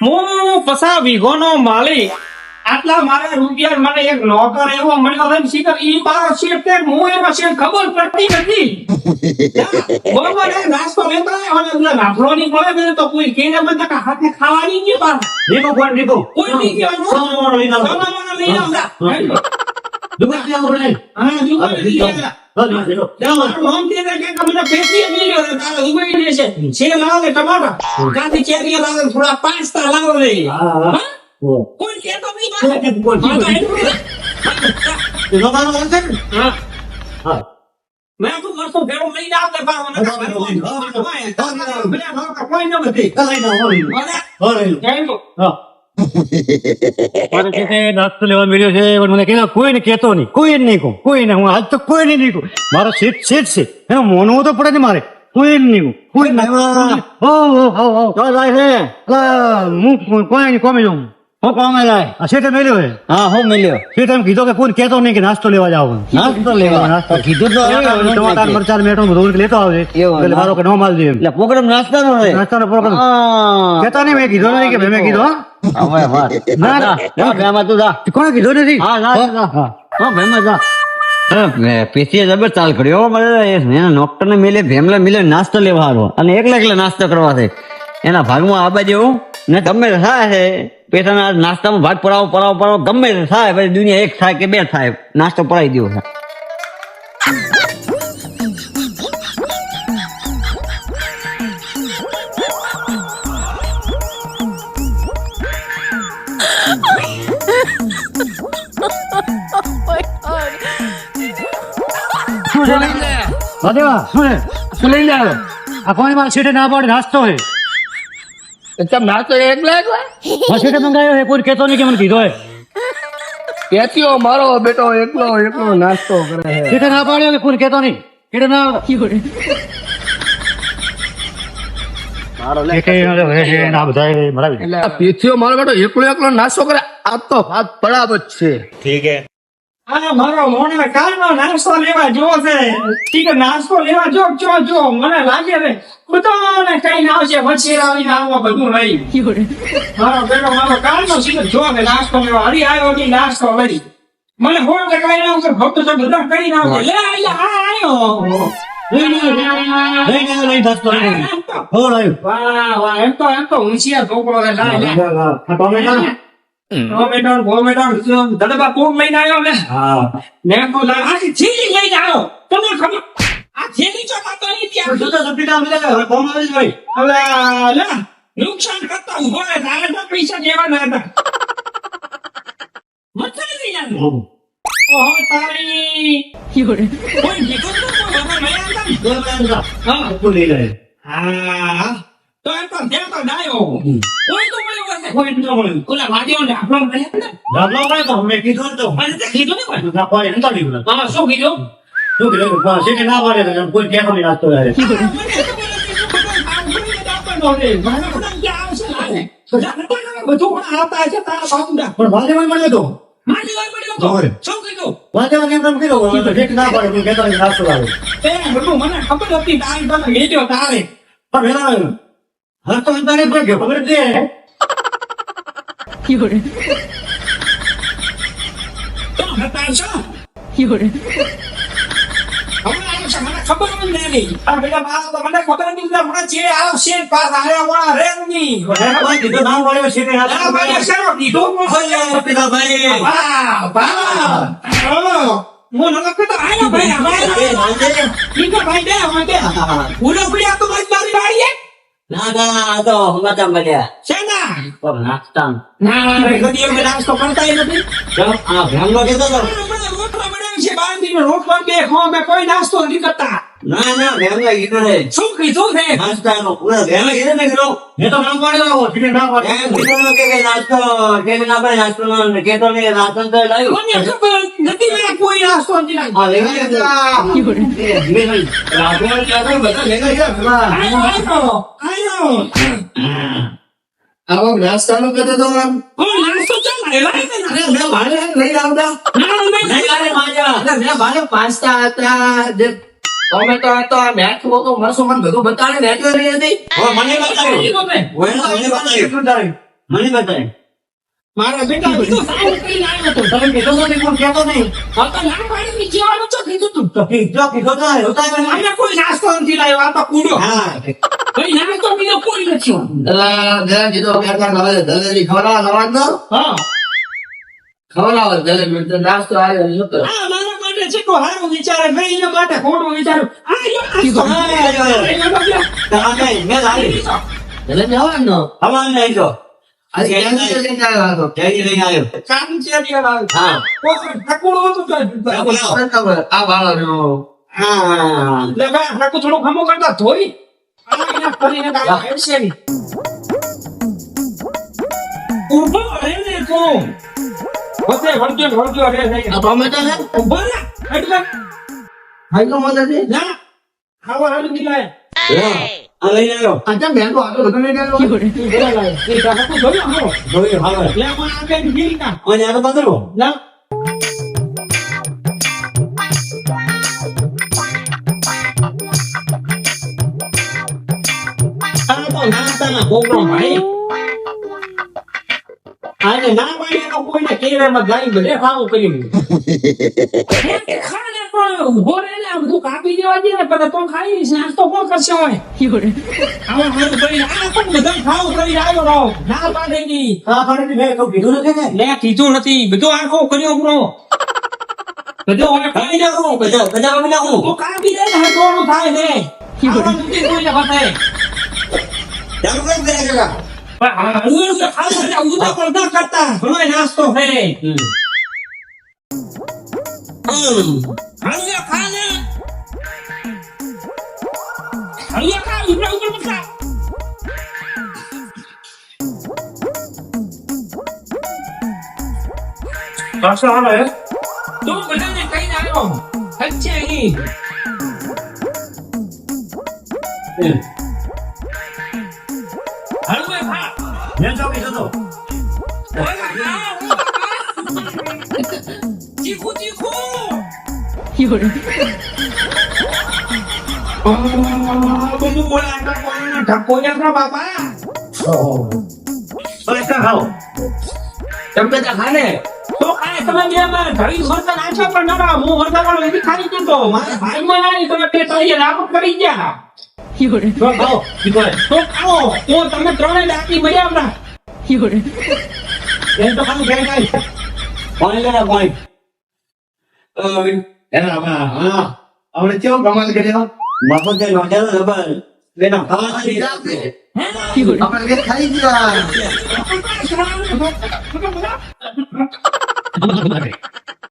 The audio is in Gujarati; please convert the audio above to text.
હું પસા વીઘોનો માલિક આટલા મારા રૂપિયા મને એક નોકર એવો મળ્યો છે શીખર ઈ બાર શેઠ તે હું એનો શેઠ ખબર પડતી નથી બરોબર એ નાસ્તો લેતો આવ્યો અને પેલા ની મળે ને તો કોઈ કેને બધા તક હાથે ખાવાની નહીં બાર નીકળો કોણ નીકળો કોઈ નહીં કહેવાનું. આવો. સોનાવાળા લઈને આવતા. દુકાનથી આવો ને. હા, દુકાને લઈ. હા, ને કે મને પેટીએ લઈ લ્યો ને ને થોડા પાસ્તા લાવો. ને. હા. હા? તો ને? મેં તો મરચું ભેળું મને હા, હા, હા. બે નોકર કોઈ ન હા. મારે છે તે નાસ્તો લેવા મળ્યો છે પણ મને કહેતા કોઈને કહેતો નહીં કોઈ નહીં કહું કોઈને હું આજ તો કોઈને નહીં કહું. મારો છે એનો મોનવું તો પડે ને મારે. કોઈ નહીં કહું કોઈ નહીં હો હો હો હો. જાય છે. હું કોઈ કોઈ કોમે જાઉં હું કોમે જાય. આ શેઠે મેલ્યો છે? હા હું મેલ્યો. એમ કીધો કે કોઈ કહેતો નહીં કે નાસ્તો લેવા જાવ નાસ્તો લેવા. નાસ્તો. કીધું તો હવે ટમાટર મરચાં મેઠું બધું લેતો આવજે. એટલે મારો કે નો માલ દે એટલે પ્રોગ્રામ નાસ્તાનો છે. નાસ્તાનો પ્રોગ્રામ. કહેતા નહીં મેં કીધો નહીં કે મેં મેં કીધો હો. હવે વાત. ના, ના. ભેમાં તું જા. કોણે કીધું નથી? હા જા જા, જા હા હા ભેમાં જા. પેશીએ જબર ચાલ કર્યો. મારે એના ડોક્ટર મિલે ભેમલા મિલે નાસ્તો લેવા હારો અને એકલા એકલા નાસ્તો કરવા છે. એના ભાગમાં આબા જેવું ને ગમે થાય છે. પેટાના નાસ્તામાં ભાગ પડાવો પડાવો પડાવો. ગમે થાય પછી દુનિયા એક થાય કે બે થાય. નાસ્તો પડાવી છે. વાદેવા શું લઈને આવ્યો? આ કોઈ મારા સીટે ના પડે નાસ્તો હે. તમે નાસ્તો એકલા એકલા મારા શેઠે મંગાવ્યો હે કોઈ કહેતો નહીં કે મને કીધો હે. પેટીઓ મારો બેટો એકલો એકલો નાસ્તો કરે છે સીટે ના પાડ્યો કે કોઈ કહેતો નહીં? કેડે ના મરાવી એટલે આ મારો બેટો એકલો એકલો નાસ્તો કરે આ તો ભાત બરાબર છે. આ મારો મોને કાલનો નાસ્તો લેવા જો છે. ઠીક નાસ્તો લેવા જો જો જો. મને લાગે છે બધાને કઈ ના આવશે વચ્ચે આવીને આવવા બધું લઈ. મારો બેટો મારો કાલનો સીધો જો ને નાસ્તો લેવા. હરી આવ્યો કે નાસ્તો લઈ. મને હોળ કે કઈ ના આવશે ભક્ત તો બધા કઈ ના આવશે. લે આ આવ્યો. લઈને આવ્યો, લઈને આવ્યો, લઈને નાસ્તો લઈને આવ્યો. હો, લાવ્યો. વાહ વાહ એમ તો એમ તો હોશિયાર છોકરો છે. ટોમેટો ટોમેટો ને બોમેટો ને ધડબા કોમ લઈને આવ્યો ને હા. મેં તો લા- આખી લઈને આવ્યો. તમને ખબર આ થેલી જો ખાતો નહીં ત્યાં. જુદા સબ્જી ના મળે તો હવે કોમ આવી જ હવે લે નુકસાન કરતા ઊભો રહે તારે હતા. લઈ ઓહો. તારી. કોઈ તો. હા. લે. હા. તો એમ તો તો ડાયો. કોઈ કોઈ મળ્યું વાડીઓ ને આપણો મળ્યા ને ડાબલો તો મેં કીધું તો. મને તો કીધું ને કોઈ ના પાડે, નતા લીધું. હા શું કીધું શું કીધું? હા, શેઠે ના પાડે કોઈ કહેતો નહીં નાસ્તો લાવે. બધું પણ આવતા હશે તારા બાપુડા પણ વાદેવાન મળ્યો તો. મારી વાત પડ્યો તો શું કીધું વાદેવાન એમ કીધું. હવે તો શેઠ ના પાડે કોઈ કહેતો નાસ્તો લાવે. એ બધું મને ખબર હતી તારી પાસે વેચ્યો તારે પણ વેલા આવ્યો. હા, તો અંતાને પણ ખબર જ છે. તો હતા છો હવે આવશે મને ખબર જ નહીં આ પેલા મારા તો મને ખબર કે હમણાં જે આવશે પાસ આયા વાળા રે નહીં એના પાસે કીધું ના પાડ્યો શેઠે નાસ્તો ના ભાઈ લાવે. શેનો કીધું પેલા ભાઈ. વાહ વાહ હું નમક તો આયો ભાઈ ભાઈ ઠીક છે ભાઈ હવે દે ઉડો પડ્યા તો મારી મારી વાળીએ ના ના તો હમણાં મળ્યા શેના નાસ્તા ના રે કદી એમ નાસ્તો કરતા નથી આ ભેમલો કીધો તો રોટલા બનાવે છે બાંધીને રોટલા બે ખો બે કોઈ નાસ્તો નથી કરતા ના ના કીધું છે શું કીધું છે નાસ્તાનો. પૂરા ભેમલા કીધું ને કીધું મેં તો ના પાડ્યો. શેઠે ના પાડે. એમ કીધું કે કે નાસ્તો કે ના ભાઈ નાસ્તો ન- તો લાવ્યો મને ખબર નથી મેં કોઈ નાસ્તો નથી હા, લાગ્યો લેવા દીધો. રાઘવન ચાકર બધા ભેગા થયા. પેલા આયો આયો આયો. આવો નાસ્તાનો કહેતો તો આમ. હું નાસ્તો ચાલ લાય ને અરે ભાડે લઈ આવતા ના મેં માજા. ભાડે પાસ્તા હતા જે ટોમેટો તો આ મેઠું તો મરસું મને બધું બતાડે મેચ રહી હતી. મને બતાવ્યું. કીધું મને. મને મારા બેટા તો. તમે કીધું તો નહીં, કહેતો નહીં. હા તો ના પાડી ની જીવાનું છો કીધું તું. તો કીધો કીધો તો આવ્યો તો આવ્યો કોઈ નાસ્તો નથી લાવ્યો આ તો કૂડો. હા. ભાઈ નાસ્તો બીજો કોઈ નથી એલા, જરા કીધું. હા. તો નાસ્તો આવ્યો. આ માટે જેટલો સારું વિચારે મેં એના માટે ખોટું વિચાર્યું. થોડું ખમો કરતા ધોઈ. રહે ને તું. બધે વળગ્યો વળગ્યો રે? ઊભો રહે. એટલે હાઈલો મદદ છે? ના ખાવા હારું નહીં લાય. આ લઈને આવ્યો આ કેમ ભેંસો આટલો બધો લઈને આવ્યો? ઈ ઘરે લાય. ઈ ઠાકોર જોયું હારો. જોયું હવે લે પણ આ કઈ ગીરી ના. અને આ તો બદલો ના. આ તો નાસ્તાના ગોગળો ભાઈ. આને ના પાડી ગાય બધે રહે ને, કાપી દેવા દે ને, તો ખાઈ લઈશ. નાસ્તો કોણ કરશે હોય? આવા હારું કરીને, આ પણ બધા ખાવું કરીને આવ્યો રહો. ના પાડે નહીં. હા પણ મેં કહું કીધું નથી ને મેં કીધું નથી બધું આખો કર્યો બ્રો બધું હવે ખાઈ નાખો બધા બધા અમે નાખું તો કાપી દે ને થાય ને ખાવાનું નથી કોઈને બતાય. ચાલુ કેમ કરે કાકા હાલું એટલે ખાવું એટલે ઊંધા ના કરતા ઘણોય નાસ્તો છે હાલું ખા ને હાલું ખા ઉપર મત ખા. તું બધાને કહીને આવ્યો અહીં ચીખું ચીખું બધું બોલાતા કોઈને ધક્કો જ ના બાપા હવે ક્યાં ખાઓ તમે તો ખાને. તો કાંઈ તમે બે માં ઘડી વરસાદ આછો પણ ના હું વરસાદ વાળો એથી ખાલી જતો મારા ભાઈમાં ના તમે બે તળિયે લાભ કરી ગયા તો ખાઓ કીધું એ. તો ખાઓ તો તમે ત્રણે ડાકી મજા આવતા એમ તો ખાલી ઘરે ખાઈ પાણી લેના પાણી એના આમાં, હા. આપણે કેવો કમાલ કર્યો? મફત જે નોંધેલો જબર બેના ખાવા આપણે બે ખાઈ ગયા.